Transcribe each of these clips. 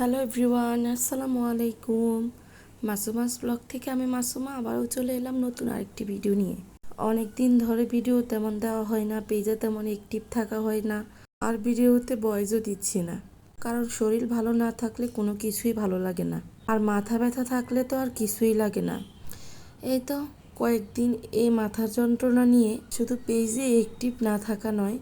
Hello everyone, আসসালামু আলাইকুম। মাসুমাস blog থেকে আমি মাসুমা আবারও চলে এলাম নতুন আরেকটি ভিডিও নিয়ে। অনেক দিন ধরে ভিডিও তেমন দেওয়া হয় না, পেজে তেমন অ্যাক্টিভ থাকা হয় না, আর ভিডিওতে বয়সও দিচ্ছি না। কারণ শরীর ভালো না থাকলে কোনো কিছুই ভালো লাগে না, আর মাথা ব্যথা থাকলে তো আর কিছুই লাগে না। এই তো কয়েকদিন এই মাথার যন্ত্রণা নিয়ে শুধু পেজে অ্যাক্টিভ না থাকা নয়,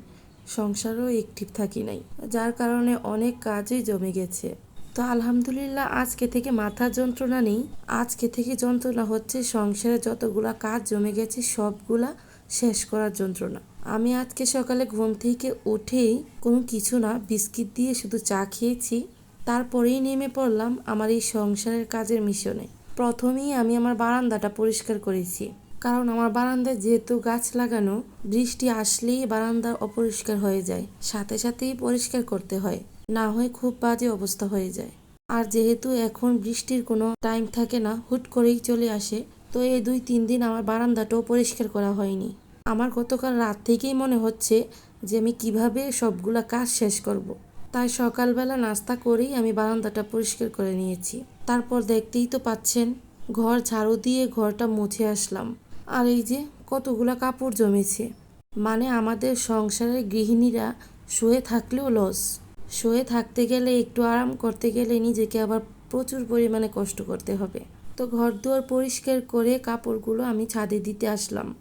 সংসারও অ্যাক্টিভ থাকি নাই, যার কারণে অনেক কাজই জমে গেছে। তো আলহামদুলিল্লাহ, আজকে থেকে মাথার যন্ত্রণা নেই। আজকে থেকে যন্ত্রণা হচ্ছে সংসারে যতগুলা কাজ জমে গেছে, সবগুলা শেষ করার যন্ত্রণা। আমি আজকে সকালে ঘুম থেকে উঠেই কোনো কিছু না, বিস্কিট দিয়ে শুধু চা খেয়েছি। তারপরেই নেমে পড়লাম আমার এই সংসারের কাজের মিশনে। প্রথমেই আমি আমার বারান্দাটা পরিষ্কার করেছি। কারণ আমার বারান্দায় যেহেতু গাছ লাগানো, বৃষ্টি আসলেই বারান্দা অপরিষ্কার হয়ে যায়। সাথে সাথেই পরিষ্কার করতে হয়। না হয় খুব বাজে অবস্থা হয়ে যায়। আর যেহেতু এখন বৃষ্টির কোনো টাইম থাকে না, হুট করেই চলে আসে, তো এই দুই তিন দিন আমার বারান্দাটাও পরিষ্কার করা হয়নি। আমার গতকাল রাত থেকেই মনে হচ্ছে যে আমি কীভাবে সবগুলা কাজ শেষ করব। তাই সকালবেলা নাস্তা করেই আমি বারান্দাটা পরিষ্কার করে নিয়েছি। তারপর দেখতেই তো পাচ্ছেন, ঘর ঝাড়ু দিয়ে ঘরটা মুছে আসলাম। আর এই যে কতগুলা কাপড় জমেছে। মানে আমাদের সংসারের গৃহিণীরা শুয়ে থাকলেও লস শুয়ে থাকতে গেলে, একটু আরাম করতে গেলে নিজেকে আবার প্রচুর পরিমাণে কষ্ট করতে হবে। তো ঘর দুয়ার পরিষ্কার করে কাপড়গুলো আমি ছাদে দিতে আসলাম।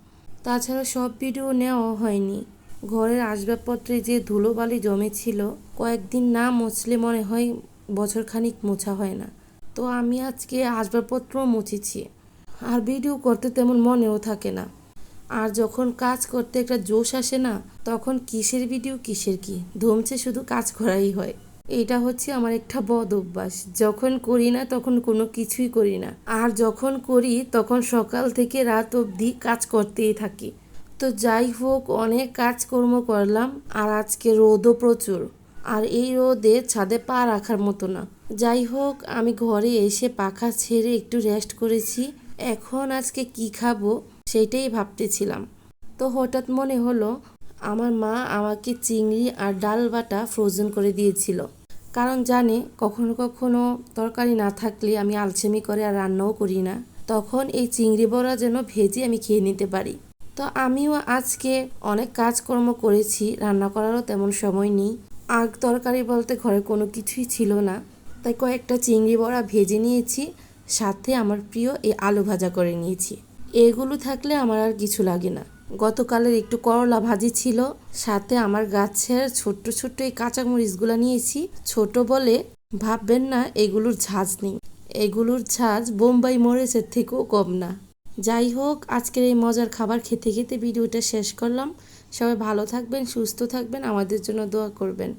তাছাড়া সব ভিডিও নেওয়া হয়নি। ঘরের আসবাবপত্রে যে ধুলোবালি জমেছিল, কয়েকদিন না মুছলে মনে হয় বছরখানিক মোছা হয় না। তো আমি আজকে আসবাবপত্র মুছেছি। আর ভিডিও করতে তেমন মনেও থাকে না। আর যখন কাজ করতে একটা জোশ আসে না, তখন কিসের ভিডিও কিসের কি? ধমছে শুধু কাজ করাই হয়। এটা হচ্ছে আমার একটা বদ অভ্যাস। যখন করি না, তখন কোনো কিছুই করি না। আর যখন করি, তখন সকাল থেকে রাত অবধি কাজ করতেই থাকি। তো যাই হোক, অনেক কাজকর্ম করলাম, আর আজকে রোদও প্রচুর। আর এই রোদে ছাদে পা রাখার মতো না। যাই হোক, আমি ঘরে এসে পাখা ছেড়ে একটু রেস্ট করেছি। এখন আজকে কি খাব সেটাই ভাবতেছিলাম। তো হঠাৎ মনে হলো আমার মা আমাকে চিংড়ি আর ডাল বাটা ফ্রোজেন করে দিয়েছিল। কারণ জানে কখনো কখনো তরকারি না থাকলে আমি আলসেমি করে আর রান্নাও করি না। তখন এই চিংড়ি বড়া যেন ভেজে আমি খেয়ে নিতে পারি। তো আমিও আজকে অনেক কাজকর্ম করেছি, রান্না করারও তেমন সময় নেই। আগ তরকারি বলতে ঘরে কোনো কিছুই ছিল না। তাই কয়েকটা চিংড়ি বড়া ভেজে নিয়েছি। সাথে আমার প্রিয় এই আলু ভাজা করে নিয়েছি। এগুলো থাকলে আমার আর কিছু লাগে না। গতকালের একটু করলা ভাজি ছিল, সাথে আমার গাছের ছোট্ট ছোট্ট এই কাঁচামরিচগুলো নিয়েছি। ছোট বলে ভাববেন না, এগুলোর ঝাঁজ নেই। এগুলোর ঝাঁজ বোম্বাই মরিচের থেকেও কম না। যাই হোক, আজকের এই মজার খাবার খেতে খেতে ভিডিওটা শেষ করলাম। সবাই ভালো থাকবেন, সুস্থ থাকবেন, আমাদের জন্য দোয়া করবেন।